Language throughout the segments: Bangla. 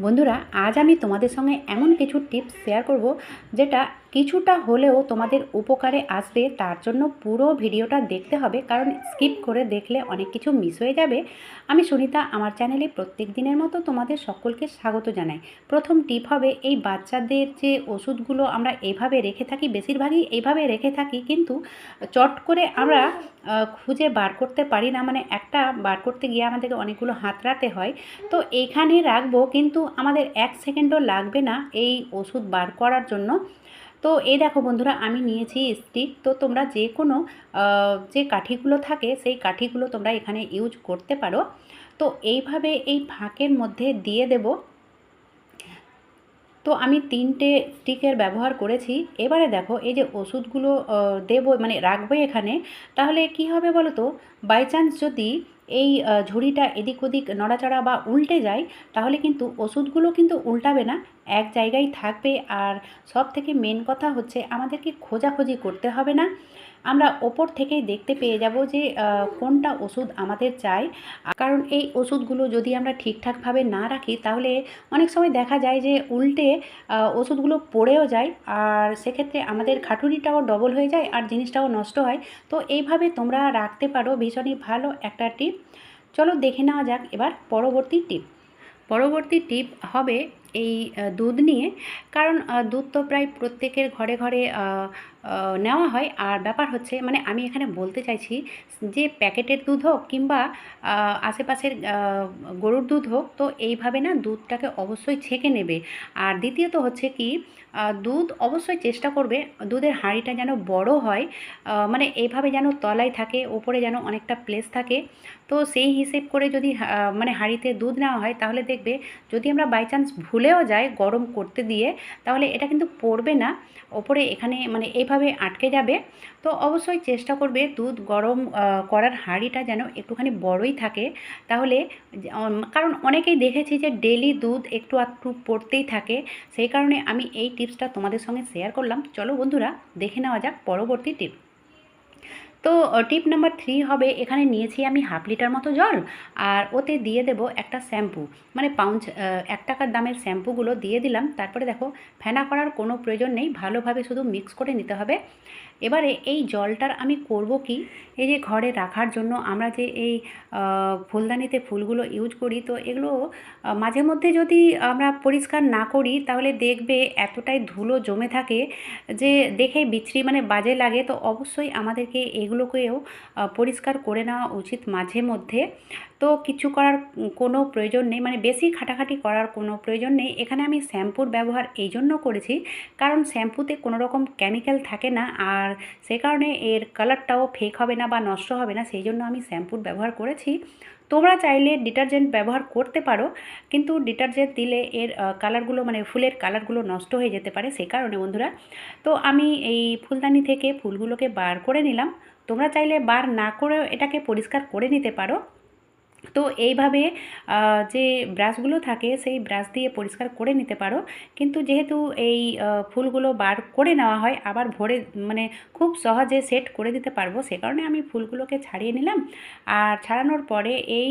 বন্ধুরা আজ আমি তোমাদের সঙ্গে এমন কিছু টিপস শেয়ার করব যেটা কিছুটা হলেও তোমাদের উপকারে আসবে, তার জন্য পুরো ভিডিওটা দেখতে হবে, কারণ স্কিপ করে দেখলে অনেক কিছু মিস হয়ে যাবে। আমি সুনিতা, আমার চ্যানেলে প্রত্যেক দিনের মতো তোমাদের সকলকে স্বাগত জানাই। প্রথম টিপ হবে, এই বাচ্চাদের যে ওষুধগুলো আমরা এইভাবে রেখে থাকি, বেশিরভাগই এইভাবে রেখে থাকি, কিন্তু চট করে আমরা খুঁজে বার করতে পারি না। মানে একটা বার করতে গিয়ে আমাদেরকে অনেকগুলো হাতড়াতে হয়। তো এইখানে রাখব, কিন্তু আমাদের এক সেকেন্ডও লাগবে না এই ওষুধ বার করার জন্য। তো এই দেখো বন্ধুরা, আমি নিয়েছি স্টিক। তো তোমরা যে কোনো যে কাঠিগুলো থাকে, সেই কাঠিগুলো তোমরা এখানে ইউজ করতে পারো। তো এইভাবে এই ফাঁকের মধ্যে দিয়ে দেব। তো আমি তিনটে স্টিকের ব্যবহার করেছি। এবারে দেখো, এই যে ওষুধগুলো দেবো মানে রাখবে এখানে, তাহলে কি হবে বলো তো বাই চান্স যদি এই ঝুড়িটা এদিক ওদিক নড়াচড়া বা উল্টে যায়, তাহলে কিন্তু ওষুধগুলো কিন্তু উল্টাবে না। এক জায়গায় থাকবে আর সব থেকে মেন কথা হচ্ছে আমাদেরকে খোঁজাখুঁজি করতে হবে না। আমরা ওপর থেকেই দেখতে পেয়ে যাব যে কোনটা ওষুধ আমাদের চাই। কারণ এই ওষুধগুলো যদি আমরা ঠিকঠাকভাবে না রাখি, তাহলে অনেক সময় দেখা যায় যে, উল্টে ওষুধগুলো পড়েও যায়। আর সেক্ষেত্রে আমাদের খাটুনিটাও ডবল হয়ে যায় আর জিনিসটাও নষ্ট হয়। তো এইভাবে তোমরা রাখতে পারো ভীষণই ভালো একটা টিপ। চলো দেখে নেওয়া যাক এবার পরবর্তী টিপ। পরবর্তী টিপ হবে এই দুধ নিয়ে। কারণ দুধ তো প্রায় প্রত্যেকের ঘরে ঘরে নেওয়া হয়। আর ব্যাপার হচ্ছে মানে আমি এখানে বলতে চাইছি যে, প্যাকেটের দুধ হোক কিংবা আশেপাশের গরুর দুধ হোক, তো এইভাবে না দুধটাকে অবশ্যই ছেঁকে নেবে। আর দ্বিতীয়ত হচ্ছে কি দুধ অবশ্যই চেষ্টা করবে। দুধের হাঁড়িটা যেন বড় হয় মানে এইভাবে যেন তলায় থাকে, ওপরে যেন অনেকটা প্লেস থাকে। তো সেই হিসেব করে যদি মানে হাঁড়িতে দুধ নেওয়া হয়, তাহলে দেখবে যদি আমরা বাই চান্স ভুলেও যাই গরম করতে দিয়ে, তাহলে এটা কিন্তু পড়বে না। ওপরে এখানে মানে এইভাবে আটকে যাবে। তো অবশ্যই চেষ্টা করবে দুধ গরম করার হাঁড়িটা যেন একটুখানি বড়ই থাকে। তাহলে কারণ অনেকেই দেখেছি যে ডেলি দুধ একটু একটু পড়তেই থাকে। সেই কারণে আমি এই টিপসটা তোমাদের সঙ্গে শেয়ার করলাম। চলো বন্ধুরা দেখে নেওয়া যাক পরবর্তী টিপ। তো টিপ নাম্বার থ্রি হবে, এখানে নিয়েছি আমি হাফ লিটার মতো জল, আর ওতে দিয়ে দেব একটা শ্যাম্পু মানে পাউন্ড এক টাকার দামের শ্যাম্পুগুলো দিয়ে দিলাম, তারপরে দেখো, ফেনা করার কোনো প্রয়োজন নেই, ভালোভাবে শুধু মিক্স করে নিতে হবে। এবারে এই জলটার আমি করব কি? এই যে ঘরে রাখার জন্য আমরা যে এই ফুলদানিতে ফুলগুলো ইউজ করি, তো এগুলো মাঝে মধ্যে যদি আমরা পরিষ্কার না করি, তাহলে দেখবে এতটাই ধুলো জমে থাকে যে দেখে বিচ্ছিরি মানে বাজে লাগে, তো অবশ্যই আমাদেরকে এগুলোকেও পরিষ্কার করে নেওয়া উচিত মাঝে মধ্যে। তো কিছু করার কোনো প্রয়োজন নেই মানে বেশি খাটাখাটি করার কোনো প্রয়োজন নেই। এখানে আমি শ্যাম্পুর ব্যবহার এই জন্য করেছি, কারণ শ্যাম্পুতে কোনো রকম কেমিক্যাল থাকে না, আর সে কারণে এর কালারটাও ফেক হবে না বা নষ্ট হবে না, সেই জন্য আমি শ্যাম্পুর ব্যবহার করেছি। তোমরা চাইলে ডিটারজেন্ট ব্যবহার করতে পারো, কিন্তু ডিটারজেন্ট দিলে এর কালারগুলো মানে ফুলের কালারগুলো নষ্ট হয়ে যেতে পারে, সে কারণে বন্ধুরা। তো আমি এই ফুলদানি থেকে ফুলগুলোকে বার করে নিলাম। তোমরা চাইলে বার না করেও এটাকে পরিষ্কার করে নিতে পারো। তো এইভাবে যে ব্রাশগুলো থাকে সেই ব্রাশ দিয়ে পরিষ্কার করে নিতে পারো। কিন্তু যেহেতু এই ফুলগুলো বার করে নেওয়া হয়, আবার ভরে মানে খুব সহজে সেট করে দিতে পারব, সে কারণে আমি ফুলগুলোকে ছাড়িয়ে নিলাম। আর ছাড়ানোর পরে এই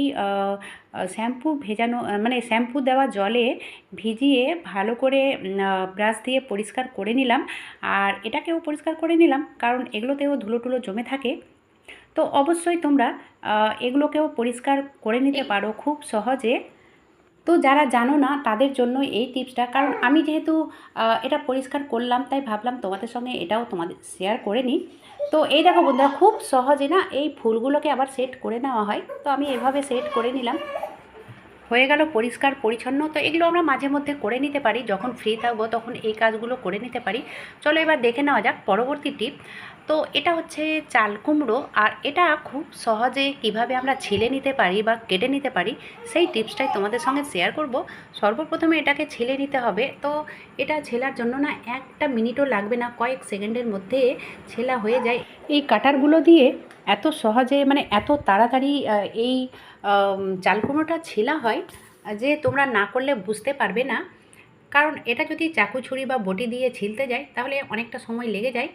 শ্যাম্পু ভেজানো মানে শ্যাম্পু দেওয়া জলে ভিজিয়ে ভালো করে ব্রাশ দিয়ে পরিষ্কার করে নিলাম। আর এটাকেও পরিষ্কার করে নিলাম, কারণ এগুলোতেও ধুলো টুলো জমে থাকে। তো অবশ্যই তোমরা এগুলোকেও পরিষ্কার করে নিতে পারো খুব সহজে। তো যারা জানো না, তাদের জন্য এই টিপসটা, কারণ আমি যেহেতু এটা পরিষ্কার করলাম, তাই ভাবলাম তোমাদের সঙ্গে এটাও তোমাদের শেয়ার করে নিই। তো এই দেখো বন্ধুরা, খুব সহজে না এই ফুলগুলোকে আবার সেট করে নেওয়া হয়। তো আমি এভাবে সেট করে নিলাম। হয়ে গেল পরিষ্কার, পরিচ্ছন্ন। তো এগুলো আমরা মাঝে মধ্যে করে নিতে পারি। যখন ফ্রি থাকব তখন এই কাজগুলো করে নিতে পারি। চলো এবার দেখে নেওয়া যাক পরবর্তী টিপ তো এটা হচ্ছে চাল কুমড়ো। আর এটা খুব সহজে কীভাবে আমরা ছিলে নিতে পারি বা কেটে নিতে পারি, সেই টিপসটাই তোমাদের সঙ্গে শেয়ার করব। সর্বপ্রথমে এটাকে ছিলে নিতে হবে। তো এটা ছেলার জন্য না একটা মিনিটও লাগবে না, কয়েক সেকেন্ডের মধ্যে ছেলা হয়ে যায়। এই কাটারগুলো দিয়ে এত সহজে মানে এত তাড়াতাড়ি এই চাল কুমড়োটা ছেলা হয় যে তোমরা না করলে বুঝতে পারবে না। কারণ এটা যদি চাকু ছুরি বা বটি দিয়ে ছিলতে যায়, তাহলে অনেকটা সময় লেগে যায়।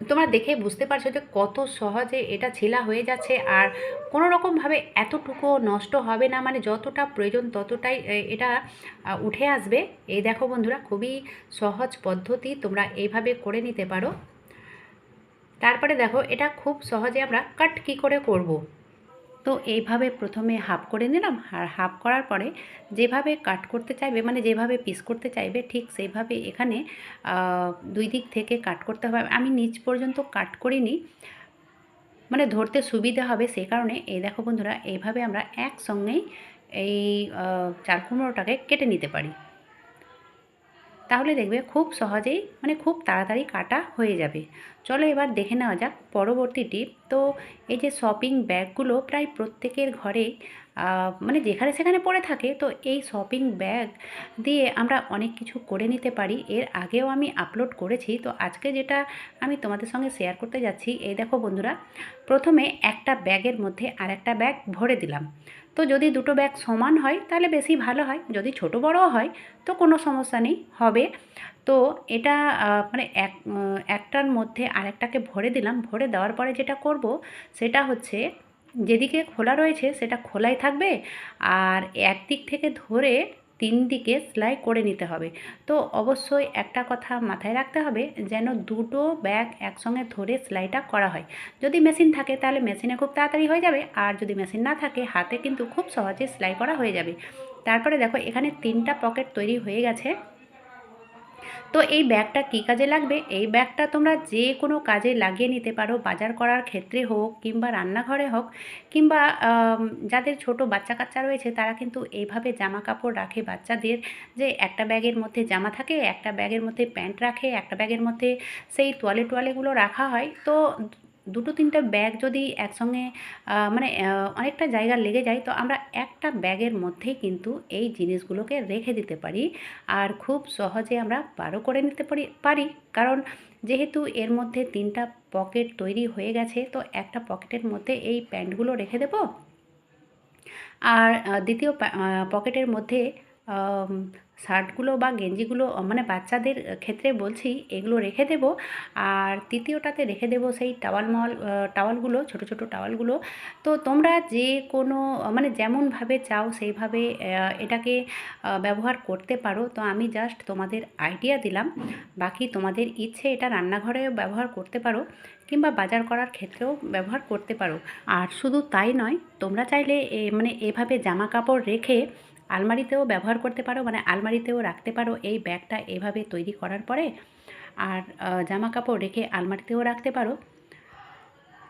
তোমরা দেখে বুঝতে পারছ যে কত সহজে এটা ছেলা হয়ে যাচ্ছে আর কোনো রকমভাবে এতটুকু নষ্ট হবে না মানে যতটা প্রয়োজন ততটাই এটা উঠে আসবে। এই দেখো বন্ধুরা, খুবই সহজ পদ্ধতি, তোমরা এইভাবে করে নিতে পারো। তারপরে দেখো, এটা খুব সহজে আমরা কাট কি করে করব। তো এইভাবে প্রথমে হাফ করে নিলাম, আর হাফ করার পরে যেভাবে কাট করতে চাইবে মানে যেভাবে পিস করতে চাইবে, ঠিক সেইভাবে এখানে দুই দিক থেকে কাট করতে হবে। আমি নিচ পর্যন্ত কাট করিনি মানে ধরতে সুবিধা হবে সেই কারণে। এই দেখো বন্ধুরা, এইভাবে আমরা একসঙ্গেই এই চার কুমড়োটাকে কেটে নিতে পারি। তাহলে দেখবে খুব সহজেই মানে খুব তাড়াতাড়ি কাটা হয়ে যাবে। চলো এবার দেখে নেওয়া যাক পরবর্তী টিপ। তো এই যে শপিং ব্যাগগুলো প্রায় প্রত্যেকের আহ, মানে যেখানে সেখানে পড়ে থাকে তো এই শপিং ব্যাগ দিয়ে আমরা অনেক কিছু করে নিতে পারি। এর আগেও আমি আপলোড করেছি। তো আজকে যেটা আমি তোমাদের সঙ্গে শেয়ার করতে যাচ্ছি এই দেখো বন্ধুরা প্রথমে একটা ব্যাগের মধ্যে আর একটা ব্যাগ ভরে দিলাম। তো যদি দুটো ব্যাগ সমান হয়, তাহলে বেশি ভালো হয়। যদি ছোট বড়ও হয়, তো কোনো সমস্যা নেই, হবে। তো এটা মানে এক, একটার মধ্যে আরেকটাকে ভরে দিলাম। ভরে দেওয়ার পরে যেটা করব, সেটা হচ্ছে যেদিকে খোলা রয়েছে, সেটা খোলাই থাকবে। আর একদিক থেকে ধরে তিন দিকে সেলাই করে নিতে হবে। তো অবশ্যই একটা কথা মাথায় রাখতে হবে যেন দুটো ব্যাগ একসঙ্গে ধরে সেলাইটা করা হয়। যদি মেশিন থাকে তাহলে মেশিনে খুব তাড়াতাড়ি হয়ে যাবে, আর যদি মেশিন না থাকে হাতে কিন্তু খুব সহজে সেলাই করা হয়ে যাবে। তারপরে দেখো এখানে তিনটা পকেট তৈরি হয়ে গেছে। তো এই ব্যাগটা কী কাজে লাগবে? এই ব্যাগটা তোমরা যে কোনো কাজে লাগিয়ে নিতে পারো। বাজার করার ক্ষেত্রে হোক কিংবা রান্নাঘরে হোক কিংবা যাদের ছোট বাচ্চা কাচ্চা রয়েছে তারা কিন্তু এইভাবে জামা কাপড় রাখে বাচ্চাদের যে একটা ব্যাগের মধ্যে জামা থাকে, একটা ব্যাগের মধ্যে প্যান্ট রাখে, একটা ব্যাগের মধ্যে সেই তোয়ালে টোয়ালেগুলো রাখা হয়। তো দুটো তিনটে ব্যাগ যদি একসঙ্গে মানে অনেকটা জায়গা লেগে যায়, তো আমরা একটা ব্যাগের মধ্যেই কিন্তু এই জিনিসগুলোকে রেখে দিতে পারি। আর খুব সহজে আমরা পারও করে নিতে পারি পারি। কারণ যেহেতু এর মধ্যে তিনটা পকেট তৈরি হয়ে গেছে, তো একটা পকেটের মধ্যে এই প্যান্টগুলো রেখে দেব। আর দ্বিতীয় পকেটের মধ্যে শার্টগুলো বা গেঞ্জিগুলো মানে বাচ্চাদের ক্ষেত্রে বলছি, এগুলো রেখে দেব। আর তৃতীয়টাতে রেখে দেব সেই টাওয়াল মল টাওয়ালগুলো, ছোট ছোট টাওয়ালগুলো। তো তোমরা যে কোনো মানে যেমনভাবে চাও সেইভাবে এটাকে ব্যবহার করতে পারো। তো আমি জাস্ট তোমাদের আইডিয়া দিলাম। বাকি তোমাদের ইচ্ছে এটা রান্নাঘরে ব্যবহার করতে পারো কিংবা বাজার করার ক্ষেত্রেও ব্যবহার করতে পারো। আর শুধু তাই নয়, তোমরা চাইলে মানে এভাবে জামা কাপড় রেখে আলমারিতেও ব্যবহার করতে পারো মানে আলমারিতেও রাখতে পারো এই ব্যাগটা এভাবে তৈরি করার পরে। আর জামা কাপড় রেখে আলমারিতেও রাখতে পারো।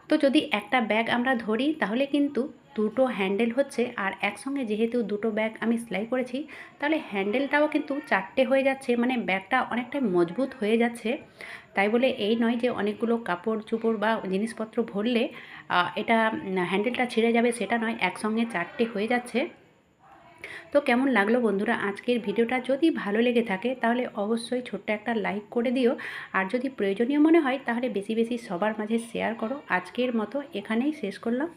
তো যদি একটা ব্যাগ আমরা ধরি, তাহলে কিন্তু দুটো হ্যান্ডেল হচ্ছে। আর একসঙ্গে যেহেতু দুটো ব্যাগ আমি সেলাই করেছি, তাহলে হ্যান্ডেলটাও কিন্তু চারটে হয়ে যাচ্ছে মানে ব্যাগটা অনেকটা মজবুত হয়ে যাচ্ছে। তাই বলে এই নয় যে অনেকগুলো কাপড় চোপড় বা জিনিসপত্র ভরলে এটা হ্যান্ডেলটা ছিঁড়ে যাবে সেটা নয়, একসঙ্গে চারটে হয়ে যাচ্ছে। তো কেমন লাগল বন্ধুরা আজকের ভিডিওটা? যদি ভালো লেগে থাকে তাহলে অবশ্যই ছোট্ট একটা লাইক করে দিও। আর যদি প্রয়োজনীয় মনে হয় তাহলে বেশি বেশি সবার মাঝে শেয়ার করো। আজকের মতো এখানেই শেষ করলাম।